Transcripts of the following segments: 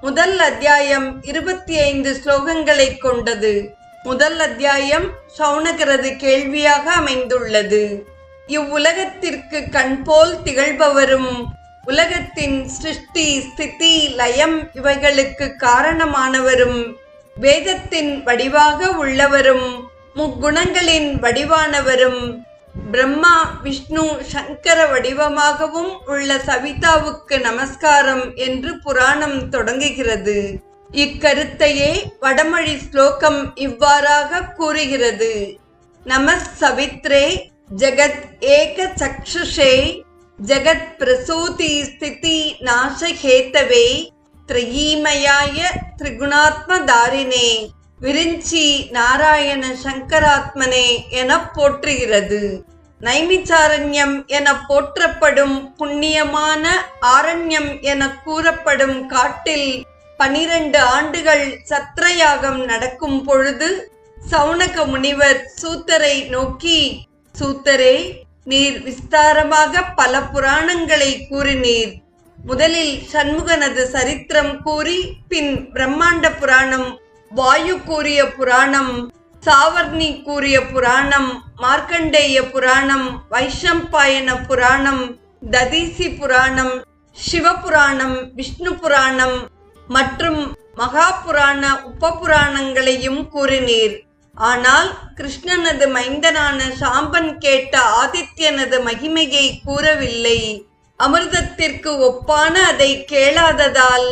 முதல் அத்தியாயம் இருபத்தி ஐந்து ஸ்லோகங்களை கொண்டது. முதல் அத்தியாயம் சௌனகரது கேள்வியாக அமைந்துள்ளது. இவ்வுலகத்திற்கு கண்போல் திகழ்பவரும் உலகத்தின் சிருஷ்டி ஸ்திதி லயம் இவைகளுக்கு காரணமானவரும் வேதத்தின் வடிவாக உள்ளவரும் முக்குணங்களின் வடிவானவரும் பிரம்மா விஷ்ணு சங்கர வடிவமாகவும் உள்ள சவிதாவுக்கு நமஸ்காரம் என்று புராணம் தொடங்குகிறது. இக்கருத்தையே வடமொழி ஸ்லோகம் இவ்வாறாக கூறுகிறது. நமஸ்சவித்ரே சவித்ரே ஏக சக்ஷுஷே ஜெகத் பிரசூதி ஸ்திதி நாசஹேத்தவே திரயீமயாய திரிகுணாத்மதாரினே விரிஞ்சி நாராயண சங்கராத்மனே என போற்றுகிறது. நைமிச்சாரண்யம் என போற்றப்படும் புண்ணியமான ஆரண்யம் என கூறப்படும் காட்டில் பனிரெண்டு ஆண்டுகள் சத்ரயாகம் நடக்கும் பொழுது சௌனக முனிவர் சூத்தரை நோக்கி சூத்தரே நீர் விஸ்தாரமாக பல புராணங்களை கூறினீர். முதலில் சண்முகனது சரித்திரம் கூறி பின் பிரம்மாண்ட புராணம் வாயு கூறிய புராணம் சாவர்ணி கூறிய புராணம் மார்க்கண்டேய புராணம் வைஷம்பாயன புராணம் ததீசி புராணம் சிவபுராணம் விஷ்ணு புராணம் மற்றும் மகா புராண உப புராணங்களையும் கூறினீர். ஆனால் கிருஷ்ணனது மைந்தனான சாம்பன் கேட்ட ஆதித்யனது மகிமையை கூறவில்லை. அமிர்தத்திற்கு ஒப்பான அதை கேளாததால்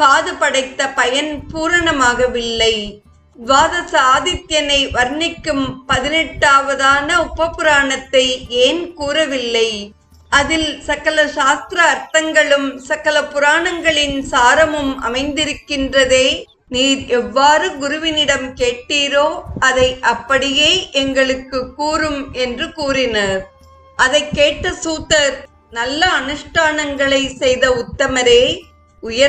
காது படைத்த பயன் பூரணமாகவில்லை. துவாதச ஆதித்யனை வர்ணிக்கும் பதினெட்டாவதான உபபுராணத்தை ஏன் கூறவில்லை? அதில் சகல சாஸ்திர அர்த்தங்களும் சகல புராணங்களின் சாரமும் அமைந்திருக்கின்றதே. நீர் எவ்வாறு குருவினிடம் கேட்டீரோ அதை அப்படியே எங்களுக்கு கூறும் என்று கூறினர். அதை கேட்ட சூத்தர் நல்ல அனுஷ்டானங்களை செய்த உத்தமரே உயர்